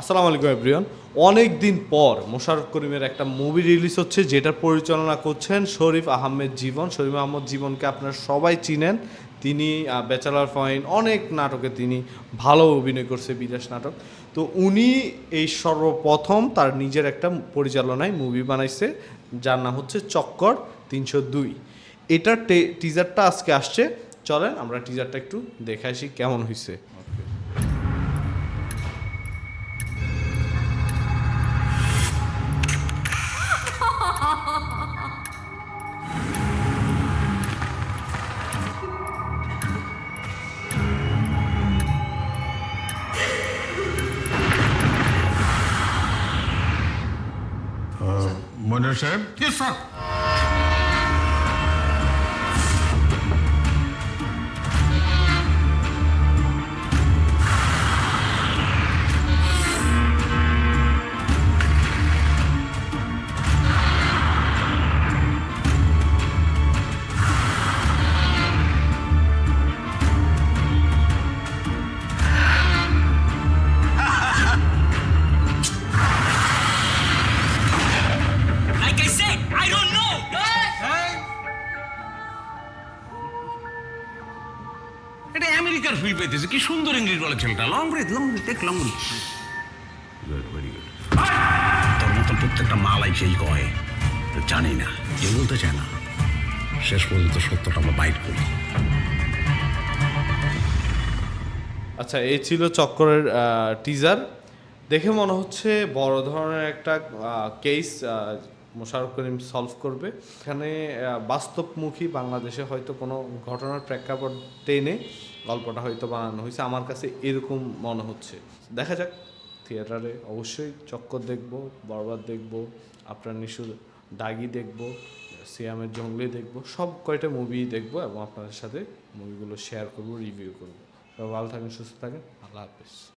আসসালামু আলাইকুম এভরিওয়ান অনেক দিন পর মোশাররফ করিমের একটা মুভি রিলিজ হচ্ছে যেটা পরিচালনা করছেন শরীফ আহমেদ জীবন। শরীফ আহমদ জীবনকে আপনারা সবাই চিনেন। তিনি ব্যাচেলার ফাইন অনেক নাটকে তিনি ভালো অভিনয় করছে, বিদেশ নাটক। তো উনি এই সর্বপ্রথম তার নিজের একটা পরিচালনায় মুভি বানাইছে, যার নাম হচ্ছে চক্কর তিনশো দুই। এটার টিজারটা আজকে আসছে। চলেন, আমরা টিজারটা একটু দেখে আসি কেমন হয়েছে Mona sir? Yes, sir. এটা আমেরিকার ফিল পেতেছে কি সুন্দর ইংলিশ বলে ছেলেটা। Long breath long breath take long breath good মতন প্রত্যেকটা মালাই সেই কয়। জানি না কেউ বলতে চায় না, শেষ পর্যন্ত সত্যটা আমরা বাইট করি। আচ্ছা এই ছিল চক্করের টিজার দেখে মনে হচ্ছে বড় ধরনের একটা কেস মোশাররফ করিম সলভ করবে। এখানে বাস্তবমুখী বাংলাদেশে হয়তো কোনো ঘটনার প্রেক্ষাপট টেনে গল্পটা হয়তো বানানো হয়েছে। আমার কাছে এরকম মনে হচ্ছে। দেখা যাক, থিয়েটারে অবশ্যই চক্কর দেখব, বরবাদ দেখব, আপনার নিশুর দাগি দেখব, সিয়ামের জঙ্গলি দেখব, সব কয়টা মুভি দেখব এবং আপনাদের সাথে মুভিগুলো শেয়ার করব রিভিউ করব। সবাই ভালো থাকেন সুস্থ থাকেন আল্লাহ হাফেজ।